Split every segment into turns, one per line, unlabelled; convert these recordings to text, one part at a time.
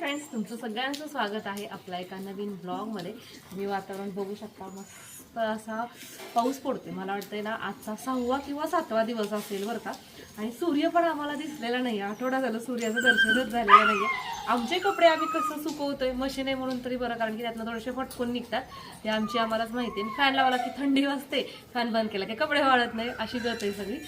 Friends तुमचं सगळ्यांचं स्वागत आहे आपल्या एका नवीन ब्लॉगमध्ये तुम्ही वातावरण बघू शकता मस्त असा पाऊस पडतोय. मला वाटतंय ना आजचा सहावा किंवा सातवा दिवस असेल बरं का. आणि सूर्य पण आम्हाला दिसलेला नाही आठवडा झालं सूर्याचं दर्शनच झालेलं नाही आहे आमचे कपडे आम्ही कसं सुकवतोय मशीन आहे म्हणून तरी बरं कारण की त्यातनं थोडेसे फटकून निघतात. ते आमची आम्हालाच माहिती आहे फॅन लावाला की थंडी वाजते. फॅन बंद केला की कपडे वाळत नाही अशी गत आहे सगळी.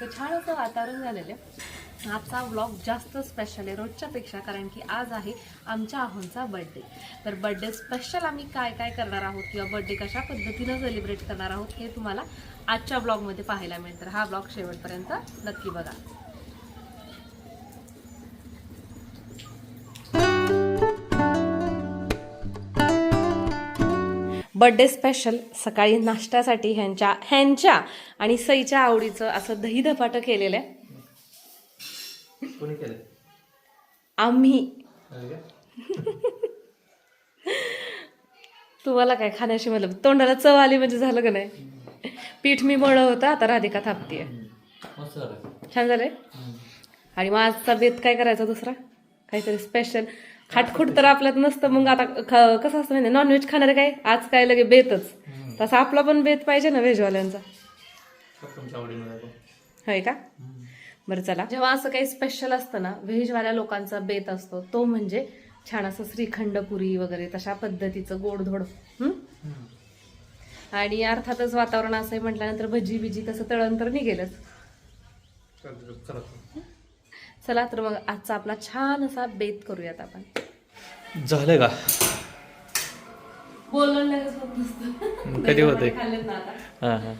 तर छान असं वातावरण झालेलं आहे. आजचा व्लॉग जास्त स्पेशल आहे रोजच्यापेक्षा कारण की आज आहे आमच्या आहोंचा बड्डे तर बड्डे स्पेशल आम्ही काय काय करणार आहोत किंवा बड्डे कशा पद्धतीनं सेलिब्रेट करणार आहोत हे तुम्हाला आजच्या ब्लॉगमध्ये पाहायला मिळेल. तर हा ब्लॉग शेवटपर्यंत नक्की बघा. बड्डे स्पेशल सकाळी नाश्त्यासाठी ह्यांच्या ह्यांच्या आणि सईच्या आवडीचं असं दही धपाटं केलेलं आहे.
कोणी केलं?
आम्ही. तुम्हाला काय खाण्याशी मतलब तोंडाला चव आली म्हणजे झालं का नाही? पीठ मी मळ होतं आता राधिका थापतीये. छान झालंय? आणि मग आजचा बेत काय करायचा दुसरा? काहीतरी स्पेशल खाटखुट तर आपल्यात नसतं मग आता ख- कसं असतं माहिती नॉनव्हेज खाणारे काय? आज काय लगे बेतच. तसा आपला पण बेत पाहिजे ना व्हेजवाल्यांचा होय का? बरं चला. जेव्हा असं काही स्पेशल असतं ना व्हेजवाल्या लोकांचा बेत असतो तो म्हणजे छान असं श्रीखंड पुरी वगैरे तशा पद्धतीचं गोडधोड. हं? आणि अर्थातच वातावरण असं आहे म्हटल्यानंतर भजी बिजी तसं तळण तर निघेलच. चला. तर मग आजचा आपला छान असा बेत करूयात आपण.
झालं का?
बोलणं लगेच होत नसतं.
कधी हां हां.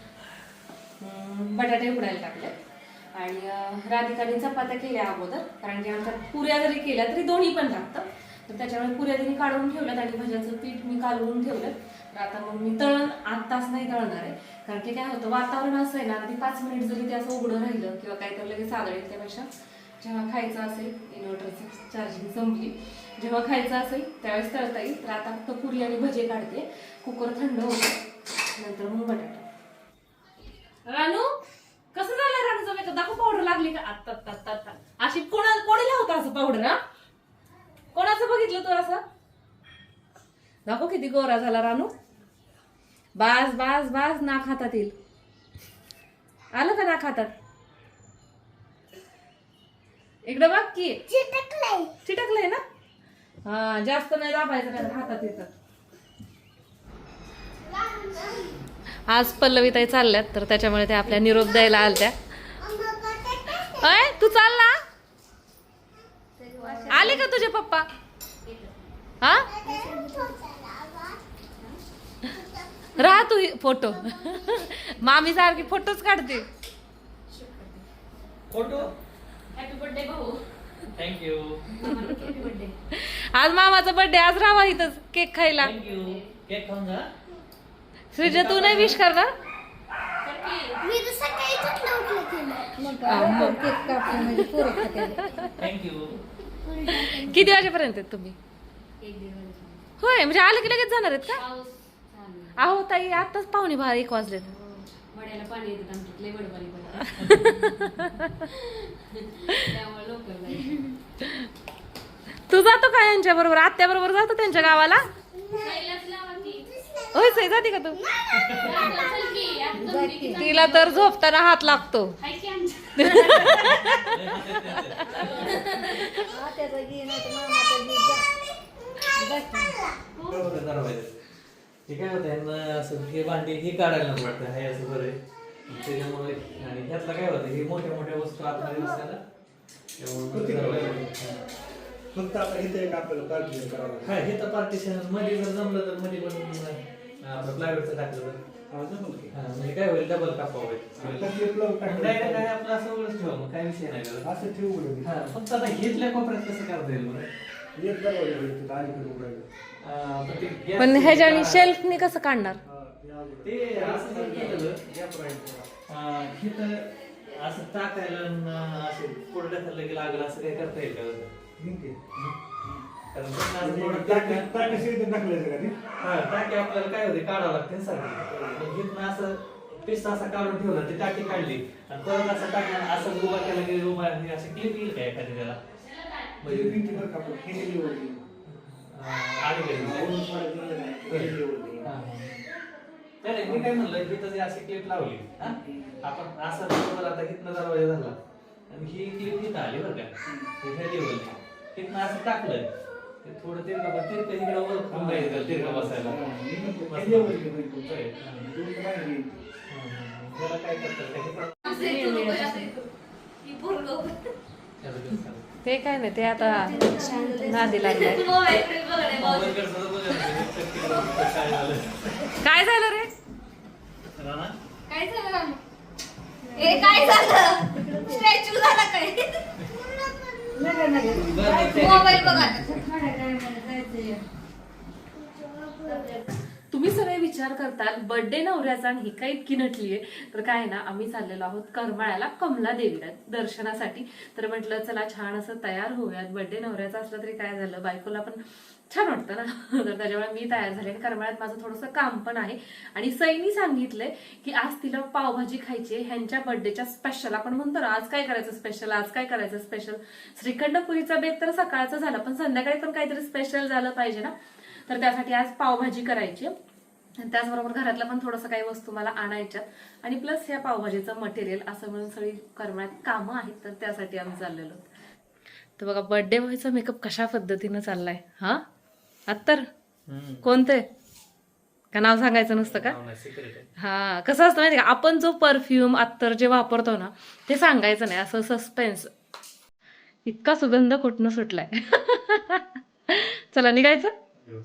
हम्म, बटाटे उकडायला टाकले आणि राधिकाने चपात्या केल्या अगोदर. कारण की आमच्या पुऱ्या जरी केल्या तरी दोन्ही पण लागतं. तर त्याच्यामुळे पुऱ्या तिने काढून ठेवल्यात आणि भज्याचं पीठ मी कालवून ठेवलं तर आता मग मी तळण आत्ताच नाही तळणार आहे. कारण की काय होतं वातावरण असं आहे ना अगदी पाच मिनिट जरी ते असं उघडं राहिलं किंवा काहीतरी लगेच आदळेल त्यापेक्षा जेव्हा खायचं असेल इन्व्हर्टरची चार्जिंग संपली. जेव्हा खायचं असेल त्यावेळेस तळता येईल. तर आता फक्त पुरी आणि भजे काढते. कुकर थंड होतं. नंतर मग बटाटा. रानू? कसं झालं रानूचं मेकअप दाखव पावडर लागली का? आत्ता आत्ता आत्ता आत्ता. अशी कोणा कोणी लावतं असं पावडर हा? कोणाचं बघितलं तू असं? दाखव किती गोरा झाला रानू बास बास बास नाक हातात येईल आलं का नाक हातात? इकडं बघ की. चिटकलंय. ना? हा जास्त नाही दाबायचं नाही हातात येतं. आज पल्लवीताई चालल्यात तर त्याच्यामुळे त्या आपल्या निरोप द्यायला आलत्या. अय तू चालला आले का तुझे पप्पा? हा? राहा तू फोटो. मामी सारखी फोटोच काढते.
फोटो?
हॅपी बर्थडे भाऊ.
थँक्यू
आज मामाचा बर्थडे आज राहा इथंच केक खायला.
थँक्यू केक खाऊन जा.
श्रीजा तू नाही विश करणार?
मी तर सकाळीच उठलं उठलं केलं
थँक्यू
किती वाजेपर्यंत आहेत तुम्ही? होय म्हणजे आलं की लगेच जाणार आहेत का? अहो ताई आताच पाहुणे बारा एक वाजलेत.
वड्याला पाणी येतात आमच्यात? लय वडवारी पडतात त्यामुळे लवकर नाही
तू जातो का यांच्या बरोबर आत्या बरोबर जातो त्यांच्या गावाला?
लावा
होय सई जाते का तू तिला तर झोपताना हात लागतो
हे काय होतं यांना असं हे भांडी हे काढायला वाटतं हे असं बरं आहे. त्याच्यामुळे आणि ह्यातलं काय होतं हे मोठ्या मोठ्या वस्तू आतमध्ये असतात ना त्यामुळे मला दरवाजा-
फक्त आता इथे एक आपल्याला पार्टी करावं.
हा हे तर पार्टिशनमध्ये जर जमलं तर मध्ये पण आपलं प्लायवूडचं टाकलं म्हणजे काय होईल डबल. नाही आपलं असं उलट ठेवा मग काय विषय नाही त्याला.
असं ठेवू.
हा, फक्त आता घेतल्या कोपऱ्यात कसं करता येईल बरं
एक दरवाजा होईल तिथं अलीकडे उघडायला.
अं, पण ते gas-
पण ह्याच्याने शेल्फने कसं काढणार
हा, ते
असं जर केलं
Gap राहील थोडा.
अं, हे तर असं टाकायला न असे कोरड्या की लागलं असं काय करता येईल का. कारण असं
म्हणजे इथं टाकलं. ते?
हा टाकी आपल्याला काय होते काढावं लागते ना सारखी मग हिथनं असं पीस असा काढून ठेवला ती टाकी काढली. आणि परत असं टाकलं असं उभा केला की उभा हे असे क्लिप येईल का एखादी त्याला म्हणजे
भिंती बरं का पण हे हे.
हा, हा. नाही नाही, मी काय म्हणलं की तशी अशी क्लिप लावली हा? आपण असं बरोबर आता इथनं दरवाजा झाला. आणि ही क्लिप इथं आली बरं का. हे लेवलची इथनं असं टाकलं. ते थोडं तिरकं तिरकं इकडं वर थांबायचं तिरकं बसायला. त्याला काय करतात ते
काय नाही ते आता नादी
चक्की लावून काय झालं.
रे?
राणा?
काय झालं काय झालं? स्टॅच्यू झाला काय? मोबाईल बघा.
तुम्ही सगळे विचार करतात बर्थडे नवऱ्याचा आणि ही काय इतकी नटलीये तर काय ना आम्ही चाललेलो आहोत करमाळ्याला कमला देवीला दर्शनासाठी. तर म्हटलं चला छान असं तयार होऊयात. बर्थडे नवऱ्याचा असलं तरी काय झालं? बायकोला पण छान वाटतं ना. तर त्याच्यामुळे मी तयार झाले. आणि करमाळ्यात माझं थोडंसं काम पण आहे. आणि सईनी सांगितलंय की आज तिला पावभाजी खायची ह्यांच्या बर्थडेच्या स्पेशल आपण म्हणतो ना आज काय करायचं स्पेशल आज काय करायचं स्पेशल श्रीखंडपुरीचा बेत तर सकाळचा झाला पण संध्याकाळी पण काहीतरी स्पेशल झालं पाहिजे ना. तर त्यासाठी आज पावभाजी करायची. त्याचबरोबर घरातलं पण थोडंसं काही वस्तू मला आणायच्या. आणि प्लस ह्या पावभाजीचं मटेरियल असं म्हणून सगळी करण्यात कामं आहेत तर त्यासाठी आम्ही चाललेलो. तर बघा बर्थडे बॉयचा मेकअप कशा पद्धतीनं चाललाय हा? अत्तर. कोणते? का नाव सांगायचं नसतं का. हा कसं असतं माहिती का? आपण जो परफ्यूम अत्तर जे वापरतो ना ते सांगायचं नाही असं सस्पेन्स इतका सुगंध कुठनं सुटलाय? चला निघायचं?
येऊ,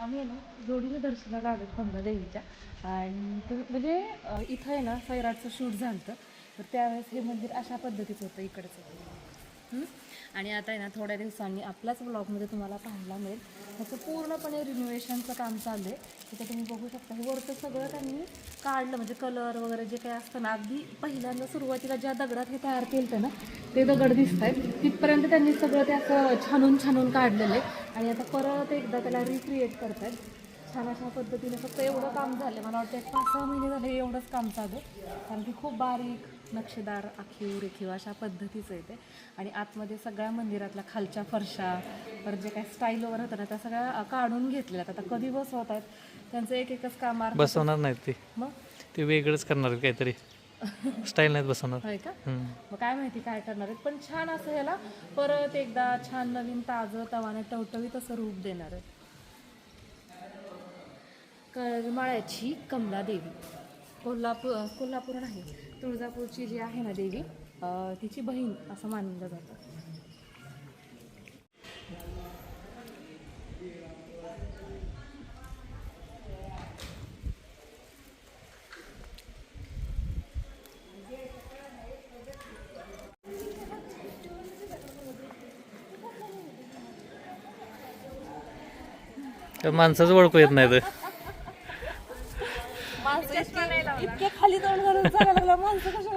आम्ही आहे ना जोडीने दर्शनाला आलो कमला देवीच्या आणि तर म्हणजे इथं आहे ना सैराटचं शूट झालं तर त्यावेळेस हे मंदिर अशा पद्धतीचं होतं इकडचं. हं? आणि आता आहे ना थोड्या दिवसांनी आपल्याच ब्लॉगमध्ये तुम्हाला पाहायला मिळेल. त्याचं पूर्णपणे रिनोव्हेशनचं काम चालू आहे तिथे तुम्ही बघू शकता हे वरचं सगळं त्यांनी काढलं. म्हणजे कलर वगैरे जे काही असतं ना अगदी पहिल्यांदा सुरुवातीला ज्या दगडात हे तयार केलं होतं ना ते दगड दिसत आहेत तिथपर्यंत त्यांनी सगळं ते असं छानून छानून काढलेलं आहे. आणि आता परत एकदा त्याला रिक्रिएट आहेत छान अशा पद्धतीने फक्त एवढं काम झालं मला वाटतं एक पाच सहा महिने झाले एवढंच काम चालू आहे. कारण की खूप बारीक नक्षीदार आखीव रेखीव अशा पद्धतीचं येते. आणि आतमध्ये सगळ्या मंदिरातल्या खालच्या फरशा परत जे काही स्टाईल वगैरे होतं ना त्या सगळ्या काढून घेतलेल्या आता कधी बसवत आहेत? त्यांचं एक एकच काम अर्ध-
बसवणार नाहीत ते.
मग?
ते वेगळंच करणार काहीतरी. स्टाईल नाहीत बसवणार.
होय का. मग काय माहिती काय करणार आहेत? पण छान असं ह्याला परत एकदा छान नवीन ताजं तवाने टवटवीत असं रूप देणार आहे करमाळ्याची कमला देवी. कोल्हापूर कोल्हापूर नाही. तुळजापूरची जी आहे ना देवी तिची बहीण असं मानलं जातं.
माणसाच ओळखू येत नाही तर
इतके खाली तोंड करून चालायला लागला. माणसं कशा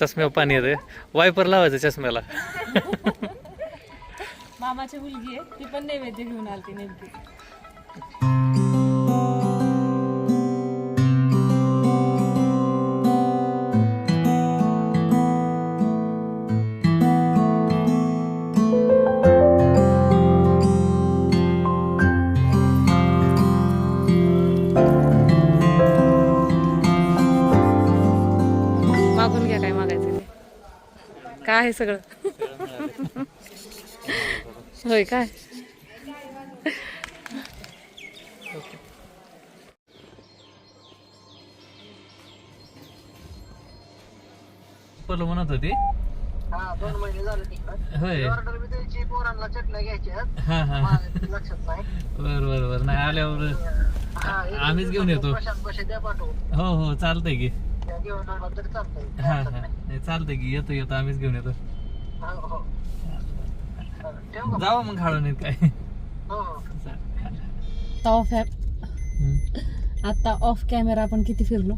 चष्म्यावर पाणी येते वायपर लावायचं चष्म्याला.
मामाची मुलगी आहे ती पण नैवेद्य घेऊन आलती नेमकी. आहे सगळं. होय काय?
म्हणत होती.
हा दोन महिने झाले ऑर्डर द्यायची पोरांना चटण्या घ्यायच्या.
हा हा.
लक्षात नाही.
बर बर बर. नाही आल्यावर आम्हीच घेऊन येतो. हो हो चालतंय की.
त्या घेऊन आला तरी चालतंय.
हा हा. नाही, चालतंय की येतो येतो. आम्हीच घेऊन येतो.
हो ठेवू का?
जावा मग खाडून येत काय.
हो. हो
ऑफ
हम्म.
आता ऑफ कॅमेरा आपण किती फिरलो?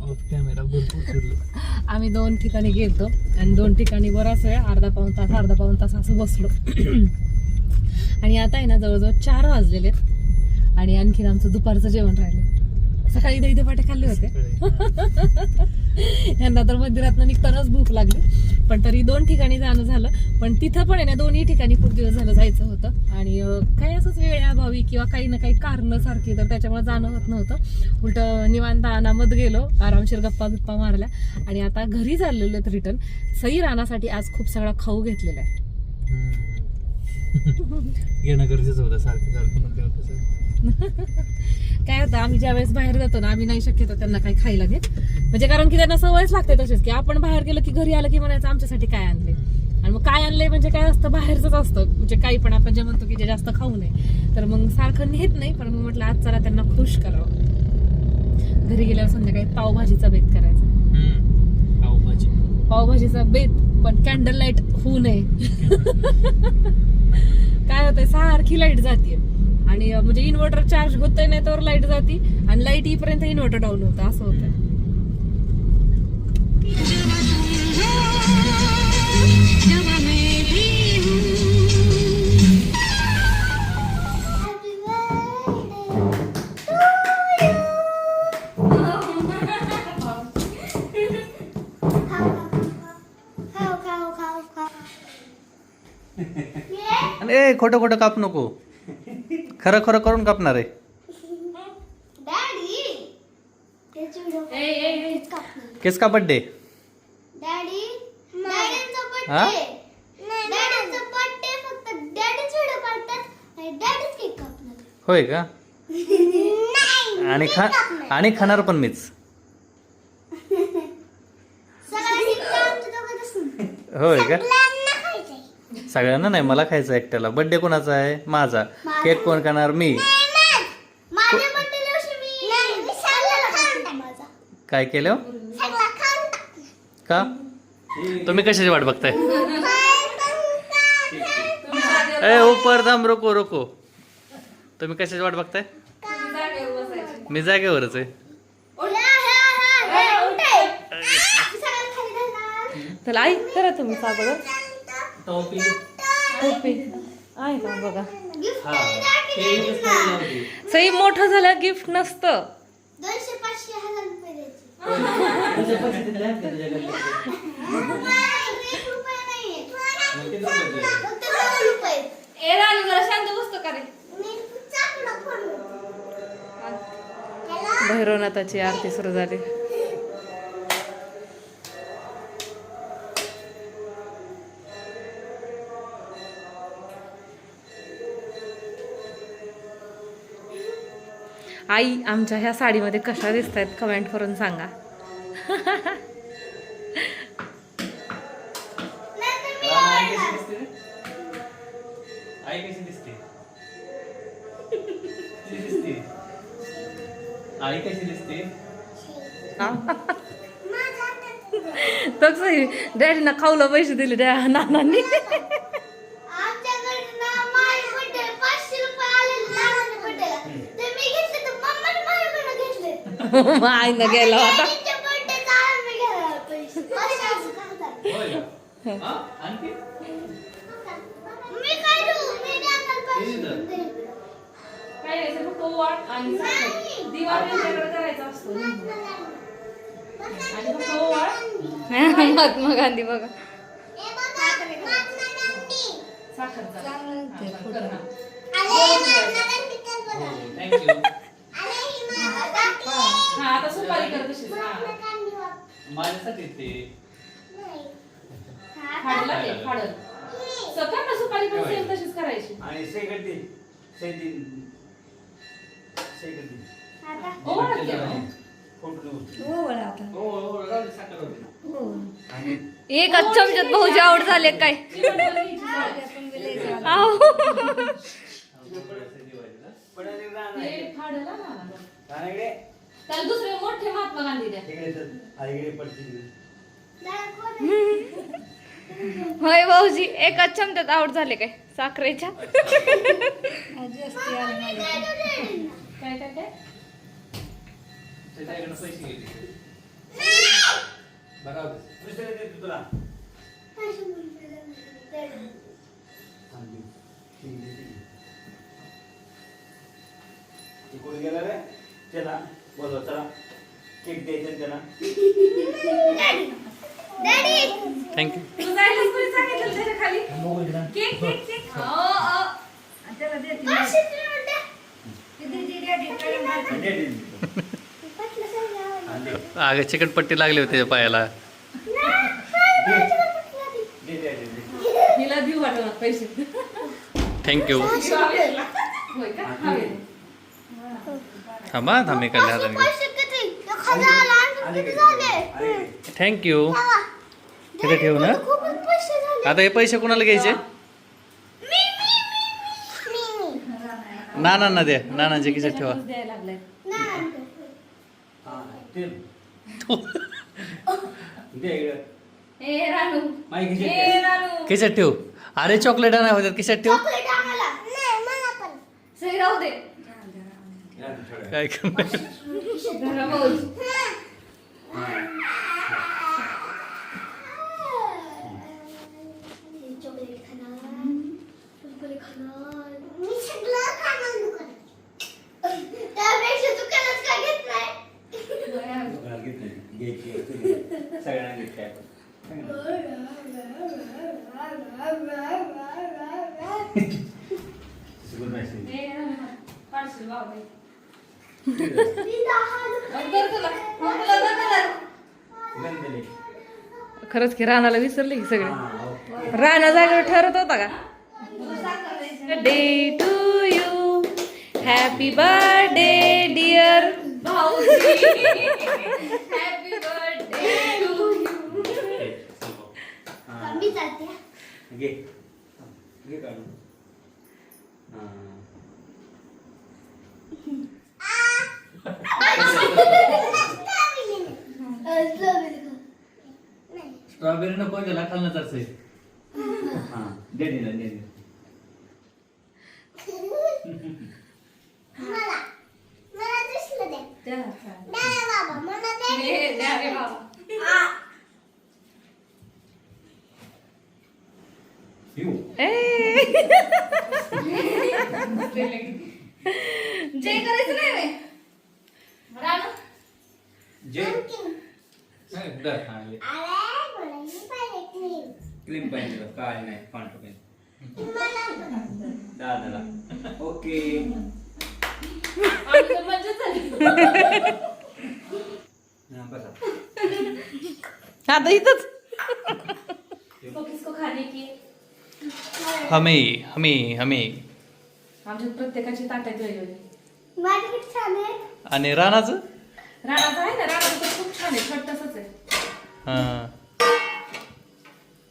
ऑफ कॅमेरा भरपूर फिरलो.
आम्ही दोन ठिकाणी गेलतो आणि दोन ठिकाणी बराच वेळ अर्धा पाऊन तास अर्धा पाऊन तास असं बसलो. आणि आता आहे ना जवळजवळ चार वाजलेले आहेत. आणि आणखीन आमचं दुपारचं जेवण राहिलं सकाळी दही धपाटे खाल्ले होते. यांना तर मंदिरातनं निघतानाच भूक लागली. पण तरी दोन ठिकाणी जाणं झालं. पण तिथं पण आहे ना दोन्ही ठिकाणी खूप दिवस झालं जायचं होतं. आणि काही असंच वेळेअभावी किंवा काही ना काही कारण सारखी तर त्याच्यामुळे जाणं होत नव्हतं. उलट निवांत अनामत गेलो. आरामशीर गप्पा बिप्पा मारल्या. आणि आता घरी चाललेलो आहेत रिटर्न. सई रानासाठी आज खूप सगळा खाऊ घेतलेला आहे.
घेणं गरजेचं होतं सारखं सारखं
काय होतं आम्ही ज्या वेळेस बाहेर जातो ना आम्ही नाही शक्यतो त्यांना काही खायला घेत म्हणजे कारण की त्यांना सवयच लागते तशीच की आपण बाहेर गेलो की घरी आलं की म्हणायचं आमच्यासाठी काय आणले आणि मग काय आणलंय म्हणजे काय असतं बाहेरच असतं. म्हणजे काही पण आपण जे म्हणतो की जे जास्त खाऊ नये. तर मग सारखं नेत नाही पण मग म्हटलं आज चला त्यांना खुश करावं. घरी गेल्यावर संध्याकाळी पावभाजीचा बेत करायचा.
पावभाजी.
पावभाजीचा बेत पण कॅन्डल लाइट होऊ नये. काय होतंय सारखी लाइट जाते आणि म्हणजे इन्व्हर्टर चार्ज होतंय नाही तर लाइट जाते. आणि लाइट येईपर्यंत इन्व्हर्टर डाऊन होतं असं
ए खोटं खोटं काप नको. खरं खरं करून कापणार आहे.
डॅडी त्याची व्हिडिओ
ए, ए, ए.
कापणार.
केस का बड्डे
डॅडी डॅडींचा
हा?
बर्थडे डॅडींचा बर्थडे फक्त डॅडीच व्हिडिओ काढतात आणि डॅडीच केक कापणार.
होय का?
नाही
आणि खा आणि खाणार पण मीच. होय का?
सगळ्यांना
नाही मला खायचं एकट्याला. बड्डे कोणाचा आहे? माझा. केक कोण खाणार? मी. काय केलं? का? तुम्ही कशाची वाट बघताय? ए उपर थांब रोको रोको. तुम्ही कशाची वाट बघताय? मी जागेवरच आहे.
चला आई करा तुम्ही साबळ टोपी आहे का बघा सई मोठं झालं गिफ्ट नसतं
दोनशे पाचशे हजार रुपये द्यायचे एक रुपया नाहीये. फक्त दोन रुपये.
ए रानू जरा शांत बसतो का रे
मी चाकणं फोडलं. त्याला
भैरवनाथाची आरती सुरू झाली आई आमच्या ह्या साडीमध्ये कशा दिसत आहेत कमेंट करून सांगा.
आई कशी दिसते
तसंही डॅडीना खाऊला पैसे दिले त्या नानांनी
आमच्याकडे ना माझ्या birthday ला पाचशे रुपये आलेले लहानाच्या birthday ला. ते मी घेतले तर मम्माने माझ्याकडनं घेतले.
मग आईनं गेला होता
डॅडीच्या birthday चा आम्ही घेणार पैसे. पाचशे रुपये हजार.
आणखी
मी काय देऊ? मी देणार पैसे. दे.
काय नाही फक्त ओवाळ आणि साखर दिवा त्यांच्याकडे करायचा असतो आणि फक्त ओवाळ
महात्मा गांधी. बघा.
हे बघा, महात्मा गांधी.
साखरचा
आले महात्मा गांधी तर बघा.
थँक्यू
आले ही महात्मा गांधी.
हा आता सुपारी कर तशीच हा.
महात्मा गांधी वाप-
माझ्यासाठी ते.
फाडला फाडल सुपारी पण सेम तशीच करायची.
आणि सेकंड दिन सेकंड सेकंड दिन
आता.
ओवाळ की.
फोटो
एक चमच्यात भाऊजी आवड झाले काय? आहो.
हे फाडला ना. त्याला दुसरे मोठे महात्मा गांधी द्या
तर इकडे.
होय भाऊजी एकाच चमच्यात आवड झाले काय साखरेच्या
काय काय काय
त्याच्याकडे पैसे गेले बरं
दुसरे देतो तुला
काय शंभर रुपये द्यायला?
थांब देऊ. ठीक आहे, ठीक आहे. ते कोण गेला रे त्याला बोलवा चला केक द्यायचा त्याला.
डॅडी
थँक्यू
तू जायलाच कोणी सांगितलं त्याच्याखाली?
मोबाईल ना.
Cake cake cake. अ, अ.
पाचशे रुपये द्या.
दे, दे, दे.
पाटलं सांगा.
हा, दे.
अगं चिकटपट्टी लागली होती त्याच्या पायाला.
दे. दे, दे, दे, दे.
हिला देऊ वाटणार पैसे.
थँक्यू
होय का? हवे
थांबा थांब
पाचशे
हाताने? थँक्यू इथे ठेवू ना.
आता खूपच पैसे झाले.
आता हे पैसे कोणाला घ्यायचे?
मी, मी, मी, मी, मी.
नाना ना द्या. नानांच्या खिशात ठेवा.
द्यायला लागलाय
नाही.
हा, ते. दे इकडं.
ए रानू.
माई खिशात
ए
ठेव.
अरे चॉकलेट नाही होत्यात. खिशात ठेव?
चॉकलेट आम्हाला. नाही, मला पण.
सही राहू दे
राहू दे थोडं.
काय करणार
घरा भाऊ.
हे चॉकलेट खाणार. कुरकुरे खाणार. मी सगळं खाणार दुकानात. त्यापेक्षा दुकानात का घेत नाही?
दुकानात घेत नाही. घे, घे, तू घे. सगळ्यांना घेत काय
खरंच की रानाला विसरले की सगळे. राणा जागेवर ठरत होता का? Day to you happy birthday dear
भाऊजी
स्ट्रॉबेरी नको त्याला खाल्लं तर
हा. दे दिला, दे दिला.
मला मला दिसलं दे
द्या
द्या रे बाबा मला दे
ए, द्या रे बाबा
येऊ.
जय करायचं नाही रे रानू
जे
ही क्रीम.
पाहिजे काय नाही पांढरं पाहिजे. दादाला. ओके.
आमची तर मज्जा झाली.
हा, बसा.
आता इथंच.
तो किसको खाने की.
हमें हमें हमें.
आमच्या प्रत्येकाची ताटात वेगवेगळी.
माझी किती छान आहे
आणि रानाचं?
राणाचं आहे ना राणाचं तर खूप छान आहे छट तसंच आहे.
हां.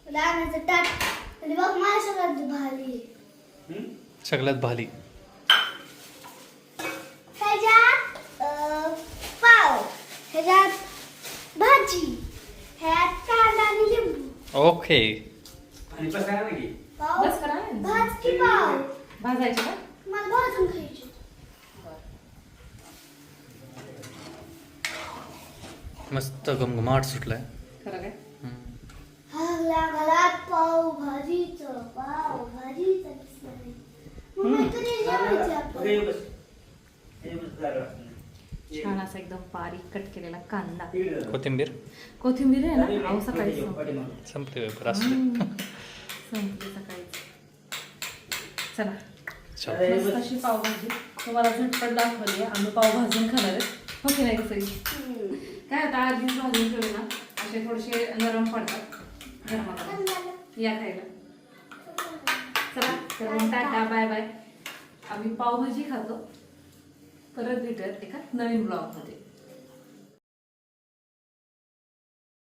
रानाचं ताट आणि बघ माझ्या सगळ्यात भारी?
सगळ्यात भाली
ह्याच्यात अं, पाव. ह्याच्यात भाजी. ह्यात कांदा आणि लिंबू.
ओके.
आणि बस काय नाही
पाव.
बस करा ना.
भाज की पाव?
भाजायची का
मला भाजून खायची
मस्त घमघमाट सुटलाय
खरं काय
हम्म.
लागला घरात पाव भाजीचं पाव भाजीचं दिसलं नाही मग कधी जेवायची आपण
छान असा एकदम बारीक कट केलेला कांदा.
कोथिंबीर?
कोथिंबीर आहे ना? अहो सकाळी संपली.
संपले
सकाळी. चला.
चल.
मस्त अशी पावभाजी. तुम्हाला झटपट दाखवली आहे. आम्ही पाव भाजून खाणार आहे. हो की नाही सई काय आता आधीच भाजून ठेवले ना असे थोडेसे नरम पडतात. गरमागरम या खायला. चला तर मग टाटा बाय बाय. आम्ही पावभाजी खातो. परत भेटत एका नवीन ब्लॉगमध्ये